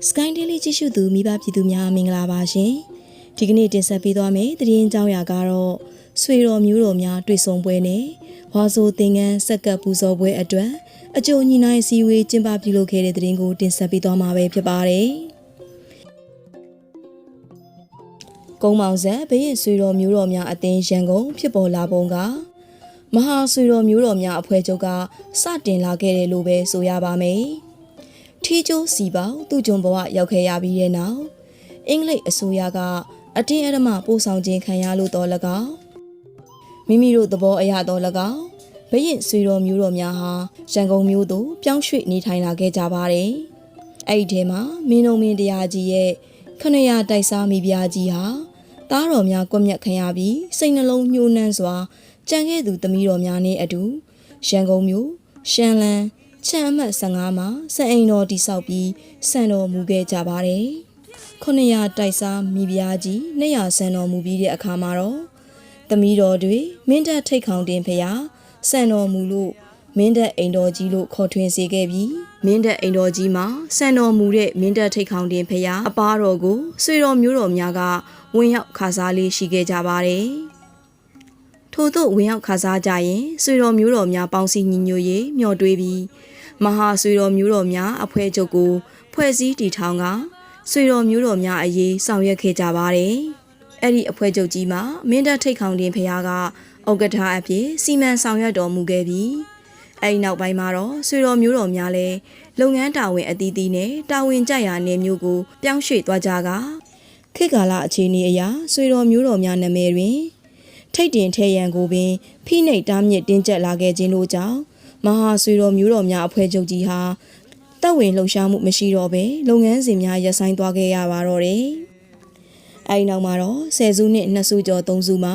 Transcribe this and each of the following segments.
Sky Daily ကြည့်ရှုသူမိဘပြည်သူများမင်္ဂလာပါရှင်ဒီကနေ့တင်ဆက်ပေးသွားမယ့်သတင်းအကြောင်းအရာကတော့ဆွေတော်မျိုးတော်များတွေ့ဆုံပွဲနဲ့ဝါဆိုသင်္ကန်းစက်ကပ်ပူဇော်ပွဲအတွက်အကြိုညီနိုင်စည်းဝေးကျင်းပပြုလုပ်ခဲ့တဲ့သတင်းကိုတင်ဆက်ပေးသွားမှာပဲဖြစ်ပါတယ်ကုန်းမောင်ဆက်ဘရင်ဆွေတော်မျိုးတော်များအသင်းရန်ကုန်ဖြစ်ပေါ်လာပုံကမဟာဆွေတော်မျိုးတော်များအဖွဲ့ချုပ်ကစတင်လာခဲ့တယ်လို့ပဲဆိုရပါမယ်။ ထီကျိုးစီပေါသူ့ဂျုံဘဝရောက်ခဲ့ရပြီးတဲ့နောက်အင်္ဂလိပ်အစိုးရကအတင်းအဓမ္မပို့ဆောင်ခြင်းခံရလို့တော့၎င်းမိမိတို့သဘောအရတော့၎င်းဘရင်ဆွေတော်မျိုးတော်များဟာရန်ကုန်မြို့သို့ပြောင်းရွှေ့နေထိုင်လာခဲ့ကြပါတယ်။အဲ့ဒီထဲမှာမင်းတို့မင်းတရားကြီးရဲ့ခဏရတိုက်စားမိဖုရားကြီးဟာသားတော်များကွက်မြက်ခံရပြီးစိတ်နှလုံးညှိုးနှမ်းစွာကြံခဲ့သူသမီးတော်များနဲ့အတူရန်ကုန်မြို့ရှမ်းလန်း ချမ်းအမှတ်15မှာစံအိမ်တော်တိဆောက်ပြီးစံတော်မူခဲ့ကြပါတယ်။ခုနှစ်ရာတိုက်စားမိဖုရားကြီးနှစ်ရာစံတော်မူပြီးတဲ့အခါမှာတော့သမီးတော်တွေမင်းတပ်ထိတ်ခေါင်တင်ဖျားစံတော်မူလို့မင်းတပ်အိမ်တော်ကြီးလို့ခေါ်ထွင်စေခဲ့ပြီးမင်းတပ်အိမ်တော်ကြီးမှာစံတော်မူတဲ့မင်းတပ်ထိတ်ခေါင်တင်ဖျားအပားတော်ကိုဆွေတော်မျိုးတော်များကဝင်ရောက်ခါစားလေးရှိခဲ့ကြပါတယ်။ထို့သို့ဝင်ရောက်ခါစားကြရင်ဆွေတော်မျိုးတော်များပေါင်းစည်းညီညွတ်ရေးမျှော်တွေးပြီး မဟာဆွေတော်မျိုးတော်များအဖွဲ့ချုပ်ကိုဖွဲ့စည်းတည်ထောင်ကဆွေတော်မျိုးတော်များအရေးဆောင်ရွက်ခဲ့ကြပါတယ်။အဲ့ဒီအဖွဲ့ချုပ်ကြီးမှာမင်းတပ်ထိတ်ခေါင်တင်ဖျားကဥက္ကဋ္ဌအဖြစ်စီမံဆောင်ရွက်တော်မူခဲ့ပြီးအဲ့ဒီနောက်ပိုင်းမှာတော့ဆွေတော်မျိုးတော်များလည်းလုပ်ငန်းတာဝန်အသီးသီးနဲ့တာဝန်ကြရာနေမျိုးကိုပြောင်းရွှေ့သွားကြကခေတ်ကာလအခြေအနေအရဆွေတော်မျိုးတော်များနာမည်တွင် ထိတ်တင်ထဲရန်ကိုပင်ဖိနှိပ်တားမြစ်တင်းကျပ်လာခဲ့ခြင်းတို့ကြောင့် မဟာဆွေတော်မျိုးတော်များအဖွဲ့ချုပ်ကြီးဟာတပ်ဝင်လှုပ်ရှားမှုမရှိတော့ဘဲလုပ်ငန်းစဉ်များရပ်ဆိုင်းသွားခဲ့ရပါတော့တယ်။အဲဒီနောက်မှာတော့ဆယ်စုနှစ်နှစ်စုကျော်သုံးစုမှာ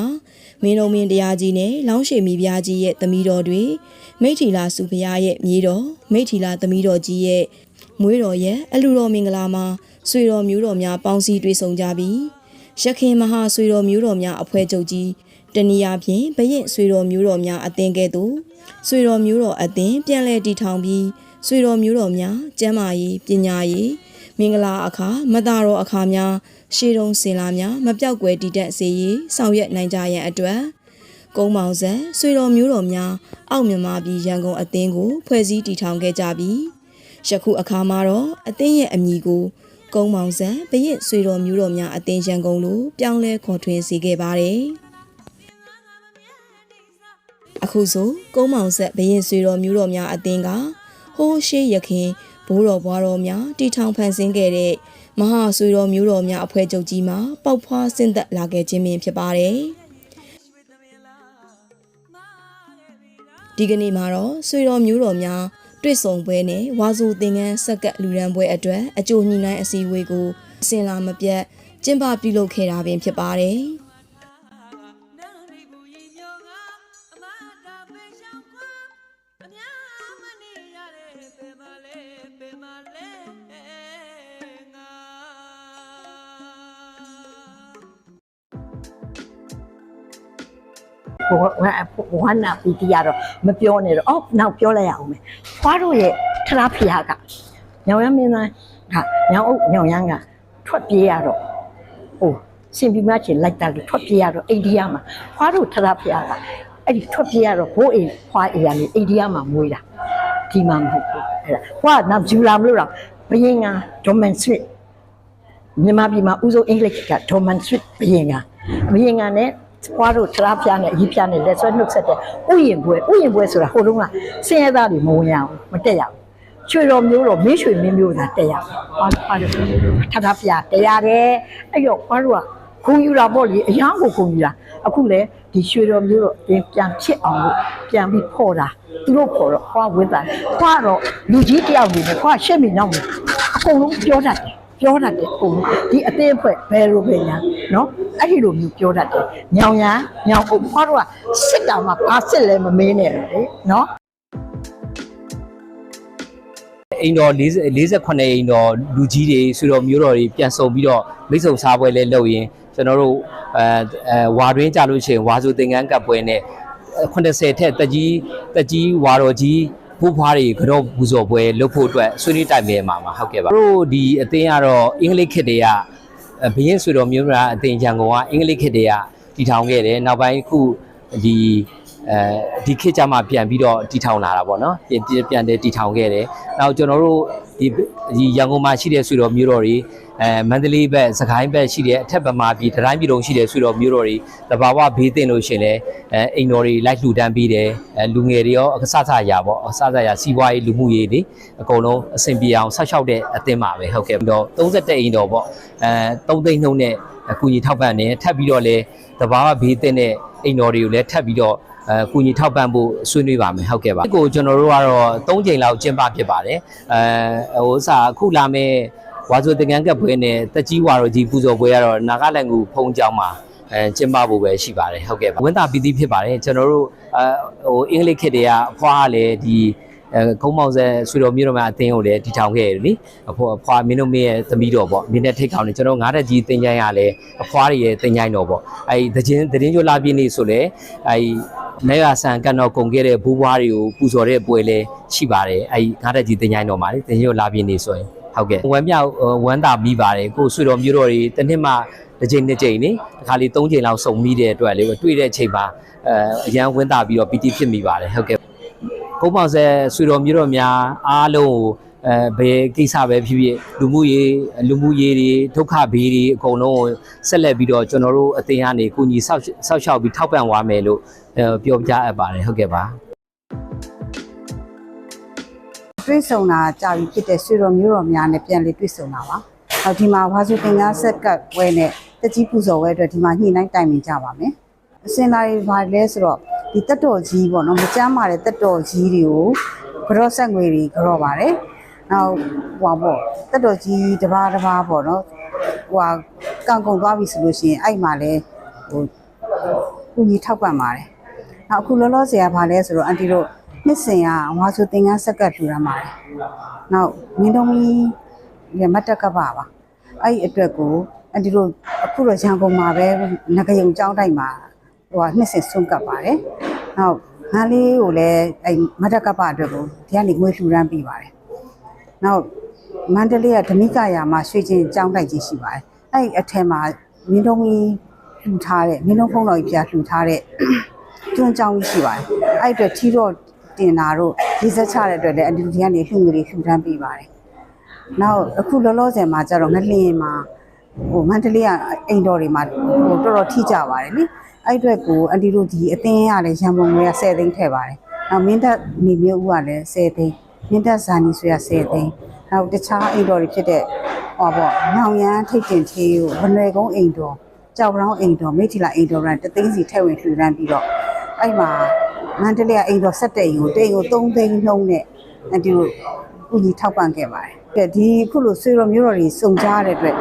မင်းတော်မင်းတရားကြီးနဲ့လောင်းရှည်မိဖုရားကြီးရဲ့သမီးတော်တွေမိထီလာစုဖုရားရဲ့မြေးတော်မိထီလာသမီးတော်ကြီးရဲ့မွေးတော်ရဲ့အလူတော်မင်္ဂလာမှာဆွေတော်မျိုးတော်များပေါင်းစည်းတွေ့ဆုံကြပြီးရခင်မဟာဆွေတော်မျိုးတော်များအဖွဲ့ချုပ်ကြီး တနည်းအားဖြင့်ဘရင်ဆွေတော်မျိုးတော်များအသင်းကဲ့သို့ဆွေတော်မျိုးတော်အသင်းပြန်လည်တည်ထောင်ပြီးဆွေတော်မျိုးတော်များကျမ်းမာရေးပညာရေးမင်္ဂလာအခါမတတော်အခါများရှေးတုံးစင်လာများမပြောက်ကွယ်တည်တဲ့စေရေးဆောင်ရွက်နိုင်ကြရန်အတွက်ကုန်းမောင်ဆက်ဆွေတော်မျိုးတော်များအောက်မြန်မာပြည်ရန်ကုန်အသင်းကိုဖွဲ့စည်းတည်ထောင်ခဲ့ကြပြီးယခုအခါမှာတော့အသင်းရဲ့အမည်ကိုကုန်းမောင်ဆက်ဘရင်ဆွေတော်မျိုးတော်များအသင်းရန်ကုန်လို့ပြောင်းလဲခေါ်ထွင်စေခဲ့ပါတယ်။ အခုဆိုကုန်းမောင်ဆက်ဘရင်ဆွေတော်မျိုးတော်များအသင်းကဟိုးရှိရခင်ဘိုးတော်ဘွားတော်များတီထောင်ဖန်ဆင်းခဲ့တဲ့မဟာဆွေတော်မျိုးတော်များအဖွဲ့ချုပ်ကြီးမှာပေါက်ဖွားဆင့်သက်လာခဲ့ခြင်းပင်ဖြစ်ပါတယ်။ဒီကနေ့မှာတော့ဆွေတော်မျိုးတော်များတွေ့ဆုံပွဲနဲ့ဝါစုသင်္ကန်းဆက်ကပ်လူရန်ပွဲအတွက်အကြိုညှိနှိုင်းအစည်းအဝေးကိုအစင်လာမပြတ်ကျင်းပပြုလုပ်ခဲ့တာပင်ဖြစ်ပါတယ်။ ဘဝဝဝနာပီတီရတော့မပြောနဲ့တော့အော်နောက်ပြောလိုက်ရအောင်မယ်ဖွားတို့ရဲ့ထလားဖျားကညောင်ရမင်းသားကညောင်အုပ်ညောင်ရမ်းကထွက်ပြေးရတော့ဟိုစင်ပြမချင်လိုက်တာလို့ထွက်ပြေးရတော့အိန္ဒိယမှာဖွားတို့ထလားဖျားကအဲ့ဒီထွက်ပြေးရတော့ဘိုးအိမ်ဖွားအိမ်ကနေအိန္ဒိယမှာမွေးတာဒီမှာမဟုတ်ဘူးအဲ့ဒါဖွားနောက်ဂျူလာမလို့တော့ဘယင်ကဒေါ်မန်ဆွစ်မြန်မာပြည်မှာဥဆုံးအင်္ဂလိပ်ကဒေါ်မန်ဆွစ်ဘယင်ကဘယင်ကနဲ့ ဖွားတို့ထလားဖျားနဲ့အကြီးဖျားနဲ့လက်ဆွဲနှုတ်ဆက်တဲ့ဥယျင်ပွဲဥယျင်ပွဲဆိုတာဟိုတုန်းကဆင်းရဲသားတွေမဝင်ရဘူးမတက်ရဘူးချွေတော်မျိုးတော်မင်းရွှေမင်းမျိုးသာတက်ရဘူးဖွားဖွားတို့ထထဖျားတရားတယ်အဲ့တော့ဖွားတို့ကခုံယူတာပေါ့လေအရန်ကိုခုံယူတာအခုလေဒီရွှေတော်မျိုးတော်ပြန်ပြန်ဖြစ်အောင်လို့ပြန်ပြီးဖော်တာသူတို့ဖော်တော့ဖွားဝင်းတာဖွားတော့လူကြီးတယောက်နေနဲ့ဖွားရှက်မိနောက်နေအကုန်လုံးပြောတတ်တယ်ပြောတတ်တယ်ပုံဒီအသေးအဖွဲ့ဘယ်လိုပဲညာ နော်အဲ့ဒီလိုမျိုးပြောတတ်တယ်ညောင်ရညောင်ပုံဖွားတော့စစ်တာမှဘာစစ်လဲမမင်းနဲ့လေနော်အိမ်တော်40 48အိမ်တော်လူကြီးတွေဆွေတော်မျိုးတော်တွေပြန်ဆုံပြီးတော့မိတ်ဆုံစားပွဲလဲလုပ်ရင်ကျွန်တော်တို့အဲအဲဝါတွင်းကြလို့ရှိရင်ဝါစုသင်္ကန်းကပ်ပွဲနဲ့80ထက်တက်ကြီးတက်ကြီးဝါတော်ကြီးဖိုးဖွားတွေကတော့ပူဇော်ပွဲလုပ်ဖို့အတွက်ဆွေးနွေးတိုင်ပင်မှာမှာဟုတ်ကဲ့ပါတို့ဒီအသင်းကတော့အင်္ဂလိပ်ခေတ်တည်းက ဘရင်ဆွေတော်မျိုးမလားအသင်းချံကုန်ကအင်္ဂလိပ်ခေတ်တည်းကတည်ထောင်ခဲ့တယ်နောက်ပိုင်းခုဒီအဲဒီခေတ်ကြမှာပြန်ပြီးတော့တည်ထောင်လာတာပေါ့နော်ပြန်ပြန်တယ်တည်ထောင်ခဲ့တယ်နောက်ကျွန်တော်တို့ ဒီဒီရန်ကုန်မှာရှိတဲ့ဆွေတော်မျိုးတော်တွေအဲမန္တလေးဘက်စကိုင်းဘက်ရှိတဲ့အထက်ဗမာပြည်တတိုင်းပြည်လုံးရှိတဲ့ဆွေတော်မျိုးတော်တွေတဘာဝဘေးတင်လို့ရှိရင်လည်းအဲအိမ်တော်တွေလိုက်လှူဒန်းပြီးတယ်အဲလူငယ်တွေရောအစစရာပေါ့အစစရာစီးပွားရေးလူမှုရေးတွေအကုန်လုံးအဆင်ပြေအောင်ဆောက်ရှောက်တဲ့အသင်းပါပဲဟုတ်ကဲ့ပြီးတော့31အိမ်တော်ပေါ့အဲ3သိန်းနှုန်းနဲ့အကူအညီထောက်ပံ့တယ်ထပ်ပြီးတော့လည်းတဘာဝဘေးတင်တဲ့အိမ်တော်တွေကိုလည်းထပ်ပြီးတော့ အဲကူညီထောက်ပံ့ဖို့ဆွေးနွေးပါမယ်ဟုတ်ကဲ့ပါဒီကိုကျွန်တော်တို့ကတော့၃ချိန်လောက်ကျင်းပဖြစ်ပါတယ်အဲဟိုစာအခုလာမဲ့ဝါဆိုတင်ကန်းကပ်ပွဲနဲ့တက်ကြီးဝါတော်ကြီးပူဇော်ပွဲကတော့နာဂလန်ကူဖုံးကြောင်းမှာအဲကျင်းပဖို့ပဲရှိပါတယ်ဟုတ်ကဲ့ပါဝင်းတာပီတိဖြစ်ပါတယ်ကျွန်တော်တို့အဲဟိုအင်္ဂလိပ်ခေတ်တည်းကအဖွားကလည်းဒီအဲကုန်းမောင်ဆဲဆွေတော်မျိုးတော်များအသင်းကိုလည်းတည်ထောင်ခဲ့တယ်လीအဖွားအဖွားမင်းတို့မင်းရဲ့သမီးတော်ပေါ့မင်းနဲ့ထိတ်ခေါင်နေကျွန်တော်ငါးတက်ကြီးတင်ကြိုင်းရလဲအဖွားတွေရဲ့တင်ကြိုင်းတော်ပေါ့အဲဒီသင်းသင်းကျွလာပြည့်နေဆိုလဲအဲဒီ နေရဆန်ကန်တော်ကုန်ခဲ့တဲ့ဘူးဘွားတွေကိုပူဇော်တဲ့ပွဲလဲရှိပါတယ်အဲဒီငါးတက်ကြီးတင်ကြိုင်းတော်မှာလေတင်ကျွလာပြည့်နေဆိုရင်ဟုတ်ကဲ့ဝမ်းမြောက်ဝမ်းသာမိပါတယ်ကိုဆွေတော်မျိုးတော်တွေတစ်နှစ်မှတစ်ချိန်နှစ်ချိန်နေတခါလေးသုံးချိန်လောက်စုံမိတဲ့အတွက်လေတွေ့တဲ့အချိန်မှာအဲအရန်ဝမ်းသာပြီးတော့ပီတိဖြစ်မိပါတယ်ဟုတ်ကဲ့ကုန်းပေါင်ဆက်ဆွေတော်မျိုးတော်များအားလုံးကိုအဲဘယ်ကိစ္စပဲဖြစ်ဖြစ်လူမှုရေးလူမှုရေးတွေဒုက္ခဘေးတွေအကုန်လုံးကိုဆက်လက်ပြီးတော့ကျွန်တော်တို့အသင်းကနေကုညီဆောက်ဆောက်ရှောက်ပြီးထောက်ပံ့သွားမယ်လို့အဲ ပြောပြအပ်ပါတယ်ဟုတ်ကဲ့ပါတွေ့ဆုံတာကြာပြီဖြစ်တဲ့ဆွေတော်မျိုးတော်များနဲ့ပြန်လေတွေ့ဆုံတာပါ။နောက်ဒီမှာဝါစုတင်ကားဆက်ကပ်ဝဲနဲ့တကြီးပူဇော်ဝဲအတွက်ဒီမှာညှိနှိုင်းတိုင်ပင်ကြပါမယ်။အစင်လာတွေဘာလဲဆိုတော့ဒီတက်တော်ကြီးပေါ့နော်မကြမ်းပါတဲ့တက်တော်ကြီးတွေကိုကြော့ဆက်ငွေတွေကြော့ပါတယ်။နောက်ဟွာပေါ့တက်တော်ကြီးတစ်ပါးတစ်ပါးပေါ့နော်။ဟွာကံကုန်သွားပြီဆိုလို့ရှိရင်အဲ့မှာလဲဟိုကုညီထောက်ပံ့ပါတယ်။ နောက်အခုလောလောဆယ်ကဘာလဲဆိုတော့အန်တီတို့နှစ်စဉ်ကဝါစုတင်ကားဆက်ကပ်ထူရမှာတယ်။နောက်မင်းတော်မီရမတ်တက်ကပပါအဲ့ဒီအတွက်ကိုအန်တီတို့အခုတော့ရန်ကုန်မှာပဲငကယုံကျောင်းတိုက်မှာဟိုကနှစ်စဉ်ဆုံးကပ်ပါတယ်။နောက်ငါလေးကိုလည်းအဲ့မတ်တက်ကပအတွက်ကိုဒီကနေငွေလှူဒန်းပေးပါတယ်။နောက်မန္တလေးကဓမိကရာမှာရွှေချင်းကျောင်းတိုက်ကြီးရှိပါတယ်။အဲ့ဒီအထက်မှာမင်းတော်မီလှူထားတဲ့မင်းတော်ဖုံးတော်ကြီးပြလှူထားတဲ့ ကျွန်းကျောင်းကြီးရှိပါတယ်။အဲ့ဒီအတွက်ထီတော့တင်တာတို့ဒီစက်ချတဲ့အတွက်လည်းအတူတူကနေလှူငွေတွေလှူဒန်းပေးပါတယ်။နောက်အခုလောလောဆယ်မှာကျတော့ငလျင်မှာဟိုမန္တလေးကအိမ်တော်တွေမှာဟိုတော်တော်ထိကြပါတယ်နိ။အဲ့ဒီအတွက်ကိုအန်တီတို့ဒီအတင်းရလည်းရန်ပုံငွေက10သိန်းထည့်ပါတယ်။နောက်မင်းသက်နေမျိုးဦးကလည်း10သိန်းမင်းသက်ဇာနီဆွေက10သိန်းနောက်တခြားအိမ်တော်တွေဖြစ်တဲ့ဟောပေါ့ညောင်ရမ်းထိတ်တင်သေးကိုဗနွယ်ကုန်းအိမ်တော်ကြောက်ပြောင်းအိမ်တော်မိထီလာအိမ်တော်ရန်တသိန်းစီထည့်ဝင်လှူဒန်းပြီးတော့ အဲ့မှာမန္တလေးကအိမ်တော်ဆက်တဲ့အိမ်ကိုတိမ်ကို3သိန်းနှုံးနဲ့အတူကူညီထောက်ပံ့ခဲ့ပါတယ်။ကဲဒီခုလိုဆွေတော်မျိုးတော်တွေစုံကြရတဲ့အတွက်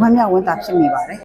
ဝမ်းမြောက်ဝမ်းသာဖြစ်မိပါတယ်